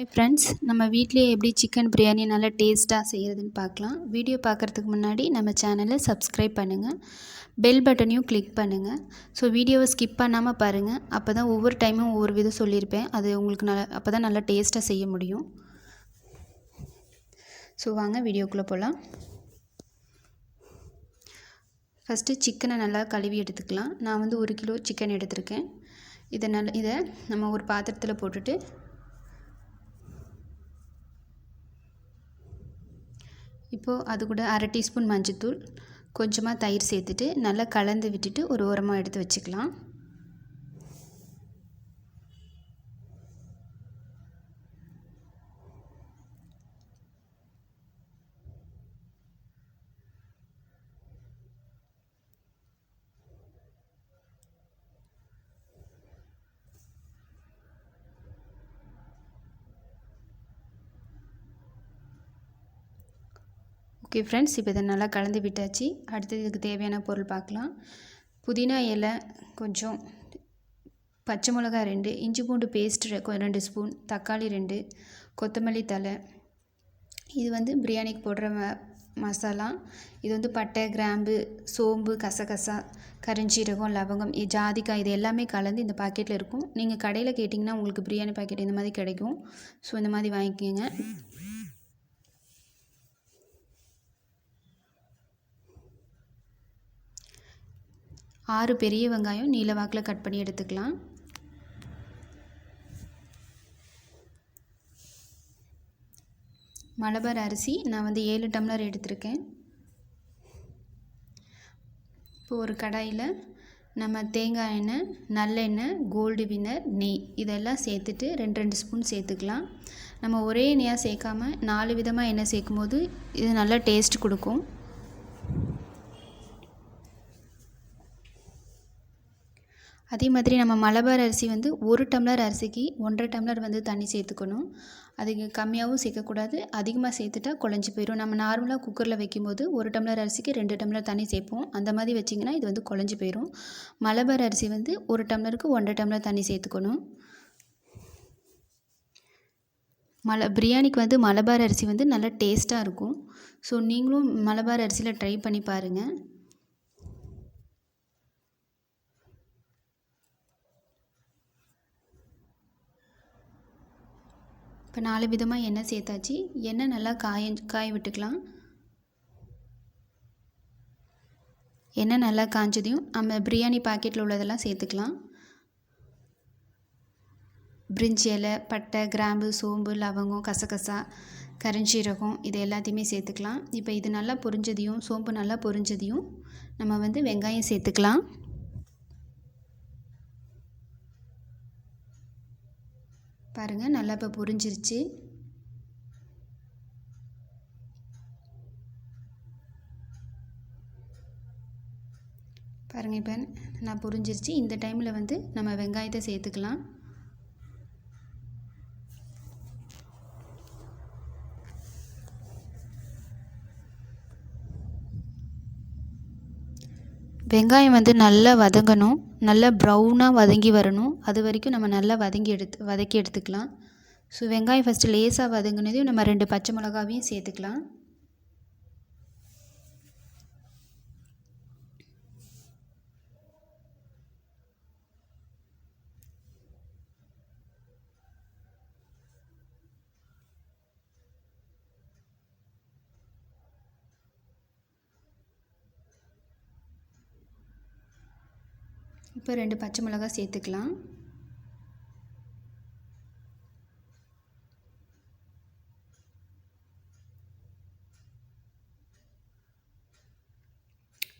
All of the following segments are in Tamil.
ஹாய் ஃப்ரெண்ட்ஸ் நம்ம வீட்டிலேயே எப்படி சிக்கன் பிரியாணி நல்லா டேஸ்ட்டாக செய்கிறதுன்னு பார்க்கலாம். வீடியோ பார்க்குறதுக்கு முன்னாடி நம்ம சேனலை சப்ஸ்கிரைப் பண்ணுங்கள் பெல் பட்டனையும் கிளிக் பண்ணுங்கள் ஸோ வீடியோவை ஸ்கிப் பண்ணாமல் பாருங்கள் அப்போ தான் ஒவ்வொரு டைமும் ஒவ்வொரு விதம் சொல்லியிருப்பேன். அது உங்களுக்கு நல்லா அப்போ தான் நல்லா டேஸ்ட்டாக செய்ய முடியும். ஸோ வாங்க வீடியோக்குள்ளே போகலாம் ஃபஸ்ட்டு சிக்கனை நல்லா கழுவி எடுத்துக்கலாம். நான் வந்து ஒரு கிலோ சிக்கன் எடுத்திருக்கேன். இதை நல்ல இதை நம்ம ஒரு பாத்திரத்தில் போட்டுட்டு இப்போது அது கூட அரை டீஸ்பூன் மஞ்சத்தூள் கொஞ்சமாக தயிர் சேர்த்துட்டு நல்லா கலந்து விட்டுட்டு ஒரு ஓரமாக எடுத்து வச்சுக்கலாம். ஓகே ஃப்ரெண்ட்ஸ் இப்போ இதை நல்லா கலந்து விட்டாச்சு. அடுத்தது இதுக்கு தேவையான பொருள் பார்க்கலாம். புதினா இலை கொஞ்சம் பச்சை மிளகா ரெண்டு இஞ்சி பூண்டு பேஸ்ட் ரெண்டு ஸ்பூன் தக்காளி ரெண்டு கொத்தமல்லி தலை இது வந்து பிரியாணிக்கு போடுற ம மசாலா. இது வந்து பட்டை கிராம்பு சோம்பு கசகசா கரிஞ்சீரகம் லவங்கம் ஜாதிக்காய் இது எல்லாமே கலந்து இந்த பாக்கெட்டில் இருக்கும். நீங்கள் கடையில் கேட்டிங்கன்னா உங்களுக்கு பிரியாணி பாக்கெட் இந்த மாதிரி கிடைக்கும். ஸோ இந்த மாதிரி வாங்கிக்கோங்க. ஆறு பெரிய வெங்காயம் நீல வாக்கில் கட் பண்ணி எடுத்துக்கலாம். மலபார் அரிசி நான் வந்து ஏழு டம்ளர் எடுத்திருக்கேன். இப்போ ஒரு கடாயில் நம்ம தேங்காய் எண்ணெய் நல்லெண்ணெய் கோல்டு வினர் நெய் இதெல்லாம் சேர்த்துட்டு ரெண்டு ரெண்டு ஸ்பூன் சேர்த்துக்கலாம். நம்ம ஒரே எண்ணெயாக சேர்க்காம நாலு விதமாக எண்ணெய் சேர்க்கும் போது இது நல்லா டேஸ்ட் கொடுக்கும். அதே மாதிரி நம்ம மலபார் அரிசி வந்து ஒரு டம்ளர் அரிசிக்கு ஒன்றரை டம்ளர் வந்து தண்ணி சேர்த்துக்கணும். அதுக்கு கம்மியாகவும் சேர்க்கக்கூடாது அதிகமாக சேர்த்துட்டா குழஞ்சி போயிடும் நம்ம நார்மலாக குக்கரில் வைக்கும்போது ஒரு டம்ளர் அரிசிக்கு ரெண்டு டம்ளர் தண்ணி சேர்ப்போம். அந்த மாதிரி வச்சிங்கன்னா இது வந்து குழஞ்சி போயிடும் மலபார் அரிசி வந்து ஒரு டம்ளருக்கு ஒன்றரை டம்ளர் தண்ணி சேர்த்துக்கணும். மல பிரியாணிக்கு வந்து மலபார் அரிசி வந்து நல்லா டேஸ்ட்டாக இருக்கும். ஸோ நீங்களும் மலபார் அரிசியில் ட்ரை பண்ணி பாருங்கள் இப்போ நாலு விதமாக எண்ணெய் சேர்த்தாச்சு. எண்ணெய் நல்லா காய காய விட்டுக்கலாம். எண்ணெய் நல்லா காய்ஞ்சதையும் நம்ம பிரியாணி பாக்கெட்டில் உள்ளதெல்லாம் சேர்த்துக்கலாம். பிரிஞ்சி இலை பட்டை கிராம்பு சோம்பு லவங்கம் கசகசா கரிஞ்சீரகம் இது எல்லாத்தையுமே சேர்த்துக்கலாம். இப்போ இது நல்லா பொரிஞ்சதையும் சோம்பு நல்லா பொரிஞ்சதையும் நம்ம வந்து வெங்காயம் சேர்த்துக்கலாம். பாருங்கள் நல்லா இப்போ புரிஞ்சிருச்சு. பாருங்கள் இப்போ நான் புரிஞ்சிருச்சு. இந்த டைமில் வந்து நம்ம வெங்காயத்தை சேர்த்துக்கலாம். வெங்காயம் வந்து நல்லா வதங்கணும். நல்லா ப்ரௌனாக வதங்கி வரணும். அது வரைக்கும் நம்ம நல்லா வதங்கி எடுத்து வதக்கி எடுத்துக்கலாம். ஸோ வெங்காயம் ஃபஸ்ட்டு லேசாக வதங்கினதையும் நம்ம ரெண்டு பச்சை மிளகாவையும் சேர்த்துக்கலாம். இப்போ ரெண்டு பச்சை மிளகா சேர்த்துக்கலாம்.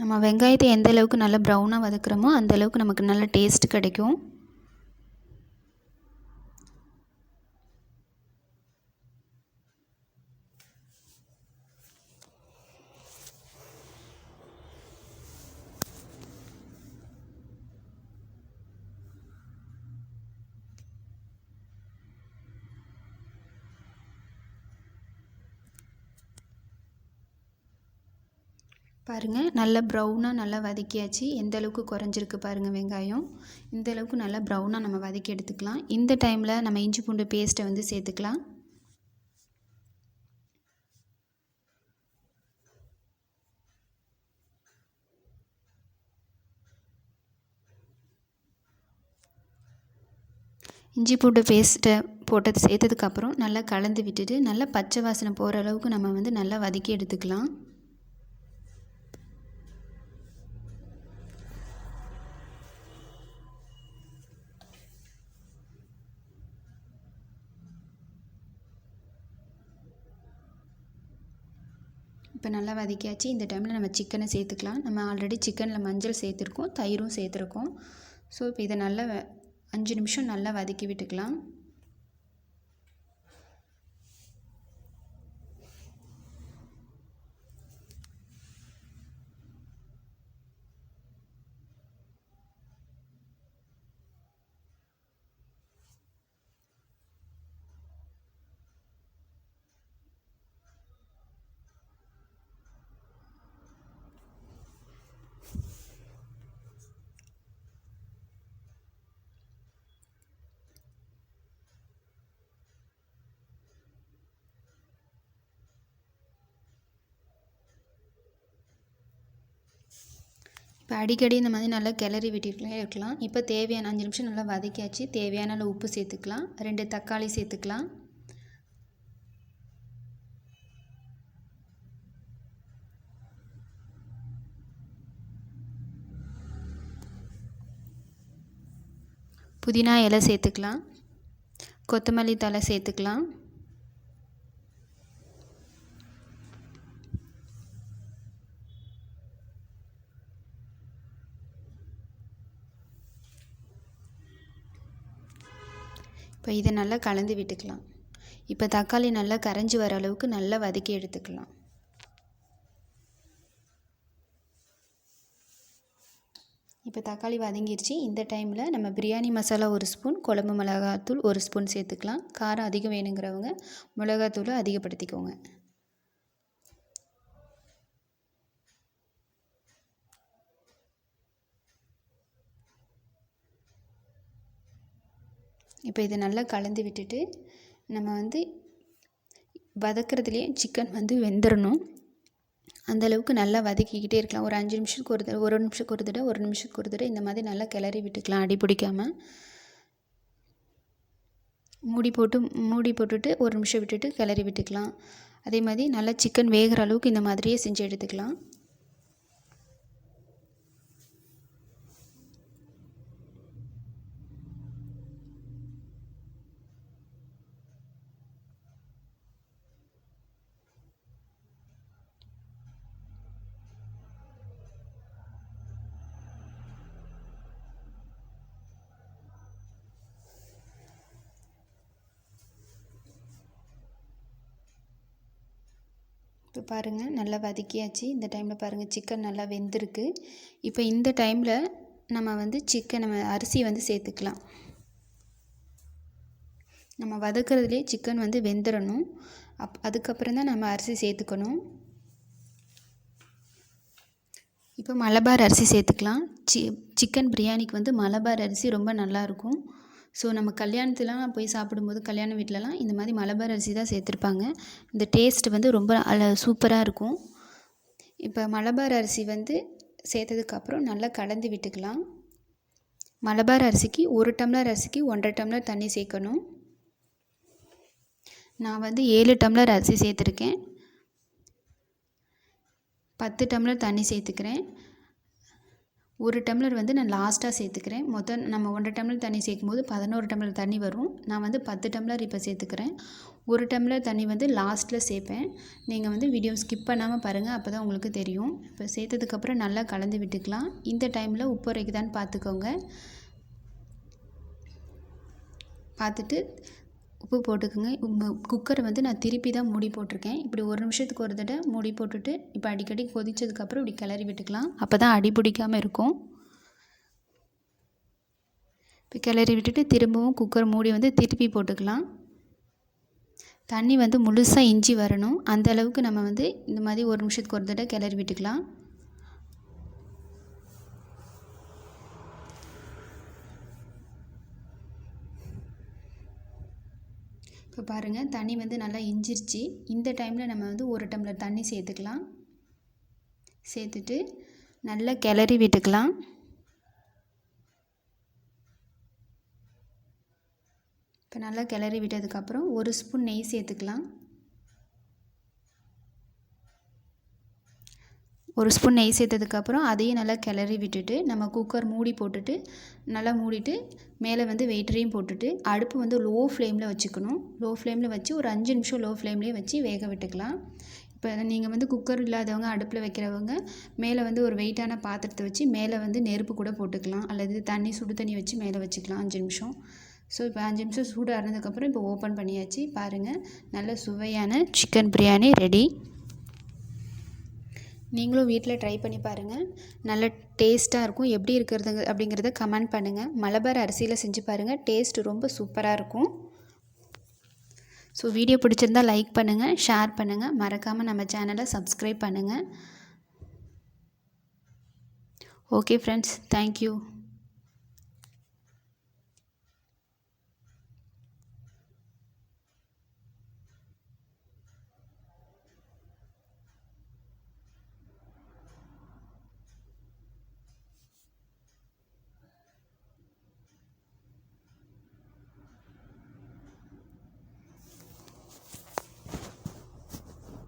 நம்ம வெங்காயத்தை எந்த அளவுக்கு நல்லா ப்ரௌனாக வதக்குறோமோ அந்த அளவுக்கு நமக்கு நல்ல டேஸ்ட் கிடைக்கும். பாருங்கள் நல்லா ப்ரௌனாக நல்லா வதக்கியாச்சு. எந்த அளவுக்கு குறைஞ்சிருக்கு பாருங்கள் வெங்காயம். இந்த அளவுக்கு நல்லா ப்ரௌனாக நம்ம வதக்கி எடுத்துக்கலாம். இந்த டைமில் நம்ம இஞ்சி பூண்டு பேஸ்ட்டை வந்து சேர்த்துக்கலாம். இஞ்சி பூண்டு பேஸ்ட்டை போட்டது சேர்த்ததுக்கப்புறம் நல்லா கலந்து விட்டுட்டு நல்லா பச்சை வாசனை போகிற அளவுக்கு நம்ம வந்து நல்லா வதக்கி எடுத்துக்கலாம். இப்போ நல்லா வதக்கியாச்சு. இந்த டைமில் நம்ம சிக்கனை சேர்த்துக்கலாம். நம்ம ஆல்ரெடி சிக்கனில் மஞ்சள் சேர்த்துருக்கோம். தயிரும் சேர்த்துருக்கோம். ஸோ இப்போ இதை நல்லா அஞ்சு நிமிஷம் நல்லா வதக்கி விட்டுக்கலாம். இப்போ அடிக்கடி இந்த மாதிரி நல்லா கிளறி விட்டுட்டே இருக்கலாம். இப்போ தேவையான அஞ்சு நிமிஷம் நல்லா வதக்கியாச்சு. தேவையான அளவு உப்பு சேர்த்துக்கலாம். ரெண்டு தக்காளி சேர்த்துக்கலாம். புதினா இலை சேர்த்துக்கலாம். கொத்தமல்லி தலை சேர்த்துக்கலாம். இப்போ இதை நல்லா கலந்து விட்டுக்கலாம். இப்போ தக்காளி நல்லா கரைஞ்சி வர அளவுக்கு நல்லா வதக்கி எடுத்துக்கலாம். இப்போ தக்காளி வதங்கிருச்சு. இந்த டைமில் நம்ம பிரியாணி மசாலா ஒரு ஸ்பூன் குழம்பு மிளகாத்தூள் ஒரு ஸ்பூன் சேர்த்துக்கலாம். காரம் அதிகம் வேணுங்கிறவங்க மிளகாத்தூளை அதிகப்படுத்திக்கோங்க. இப்போ இதை நல்லா கலந்து விட்டுட்டு நம்ம வந்து வதக்கிறதுலேயே சிக்கன் வந்து வெந்துடணும் அந்தளவுக்கு நல்லா வதக்கிக்கிட்டே இருக்கலாம். ஒரு அஞ்சு நிமிஷத்துக்கு ஒரு தடவை ஒரு நிமிஷத்துக்கு ஒரு தடவை ஒரு நிமிஷத்துக்கு ஒரு தடவை இந்த மாதிரி நல்லா கிளறி விட்டுக்கலாம் அடி பிடிக்காமல் மூடி போட்டு மூடி போட்டுட்டு ஒரு நிமிஷம் விட்டுட்டு கிளறி விட்டுக்கலாம். அதே மாதிரி நல்லா சிக்கன் வேகிற அளவுக்கு இந்த மாதிரியே செஞ்சு எடுத்துக்கலாம். இப்போ பாருங்கள் நல்லா வதக்கியாச்சு. இந்த டைமில் பாருங்கள் சிக்கன் நல்லா வெந்திருக்கு. இப்போ இந்த டைமில் நம்ம வந்து சிக்கன் நம்ம அரிசி வந்து சேர்த்துக்கலாம். நம்ம வதக்கிறதுலே சிக்கன் வந்து வெந்துடணும் அப் அதுக்கப்புறம் தான் நம்ம அரிசி சேர்த்துக்கணும். இப்போ மலபார் அரிசி சேர்த்துக்கலாம். சி சிக்கன் பிரியாணிக்கு வந்து மலபார் அரிசி ரொம்ப நல்லாயிருக்கும் ஸோ நம்ம கல்யாணத்துலலாம் போய் சாப்பிடும்போது கல்யாண வீட்டிலலாம் இந்த மாதிரி மலபார் அரிசி தான் சேர்த்துருப்பாங்க. இந்த டேஸ்ட் வந்து ரொம்ப அல சூப்பராக இருக்கும். இப்போ மலபார் அரிசி வந்து சேர்த்ததுக்கப்புறம் நல்லா கலந்து விட்டுக்கலாம். மலபார் அரிசிக்கு ஒரு டம்ளர் அரிசிக்கு ஒன்றரை டம்ளர் தண்ணி சேர்க்கணும். நான் வந்து ஏழு டம்ளர் அரிசி சேர்த்துருக்கேன். பத்து டம்ளர் தண்ணி சேர்த்துக்கிறேன். ஒரு டம்ளர் வந்து நான் லாஸ்ட்டாக சேர்த்துக்கிறேன். மொத்தம் நம்ம ஒன்றரை டம்ளர் தண்ணி சேர்க்கும் போது பதினோரு டம்ளர் தண்ணி வரும். நான் வந்து பத்து டம்ளர் இப்போ சேர்த்துக்கிறேன். ஒரு டம்ளர் தண்ணி வந்து லாஸ்ட்டில் சேர்ப்பேன். நீங்கள் வந்து வீடியோ ஸ்கிப் பண்ணாமல் பாருங்கள் அப்போ தான் உங்களுக்கு தெரியும். இப்போ சேர்த்ததுக்கப்புறம் நல்லா கலந்து விட்டுக்கலாம். இந்த டைமில் உப்பு உரைக்குதான்னு பார்த்துக்கோங்க பார்த்துட்டு உப்பு போட்டுக்கோங்க. குக்கரை வந்து நான் திருப்பி தான் மூடி போட்டிருக்கேன். இப்படி ஒரு நிமிஷத்துக்கு ஒரு தடவை மூடி போட்டுட்டு இப்போ அடிக்கடி கொதிச்சதுக்கப்புறம் இப்படி கிளறி விட்டுக்கலாம். அப்போ தான் அடி பிடிக்காமல் இருக்கும். இப்போ கிளறி விட்டுட்டு திரும்பவும் குக்கர் மூடி வந்து திருப்பி போட்டுக்கலாம். தண்ணி வந்து முழுசாக இஞ்சி வரணும். அந்த அளவுக்கு நம்ம வந்து இந்த மாதிரி ஒரு நிமிஷத்துக்கு ஒரு தடவை கிளறி விட்டுக்கலாம். இப்போ பாருங்கள் தண்ணி வந்து நல்லா இஞ்சிருச்சு. இந்த டைமில் நம்ம வந்து ஒரு டம்ளர் தண்ணி சேர்த்துக்கலாம். சேர்த்துட்டு நல்லா கிளறி விட்டுக்கலாம். இப்போ நல்லா கிளறி விட்டதுக்கப்புறம் ஒரு ஸ்பூன் நெய் சேர்த்துக்கலாம். ஒரு ஸ்பூன் நெய் சேர்த்ததுக்கப்புறம் அதையும் நல்லா கிளறி விட்டுட்டு நம்ம குக்கர் மூடி போட்டுட்டு நல்லா மூடிட்டு மேலே வந்து வெயிட்டரையும் போட்டுட்டு அடுப்பு வந்து லோ ஃப்ளேமில் வச்சுக்கணும் லோ ஃப்ளேமில் வச்சு ஒரு அஞ்சு நிமிஷம் லோ ஃப்ளேம்லேயே வச்சு வேக விட்டுக்கலாம். இப்போ நீங்கள் வந்து குக்கர் இல்லாதவங்க அடுப்பில் வைக்கிறவங்க மேலே வந்து ஒரு வெயிட்டான பாத்திரத்தை வச்சு மேலே வந்து நெருப்பு கூட போட்டுக்கலாம். அல்லது தண்ணி சுடு தண்ணி வச்சு மேலே வச்சுக்கலாம் அஞ்சு நிமிஷம். ஸோ இப்போ அஞ்சு நிமிஷம் சூடாக இருந்ததுக்கப்புறம் இப்போ ஓப்பன் பண்ணியாச்சு. பாருங்கள் நல்ல சுவையான சிக்கன் பிரியாணி ரெடி நீங்களும் வீட்டில் ட்ரை பண்ணி பாருங்கள் நல்ல டேஸ்ட்டாக இருக்கும். எப்படி இருக்கிறது அப்படிங்கிறத கமெண்ட் பண்ணுங்கள் மலபார் அரிசியில் செஞ்சு பாருங்கள் டேஸ்ட் ரொம்ப சூப்பராக இருக்கும். ஸோ வீடியோ பிடிச்சிருந்தால் லைக் பண்ணுங்கள் ஷேர் பண்ணுங்கள் மறக்காமல் நம்ம சேனலை சப்ஸ்கிரைப் பண்ணுங்கள் ஓகே ஃப்ரெண்ட்ஸ் தேங்க்யூ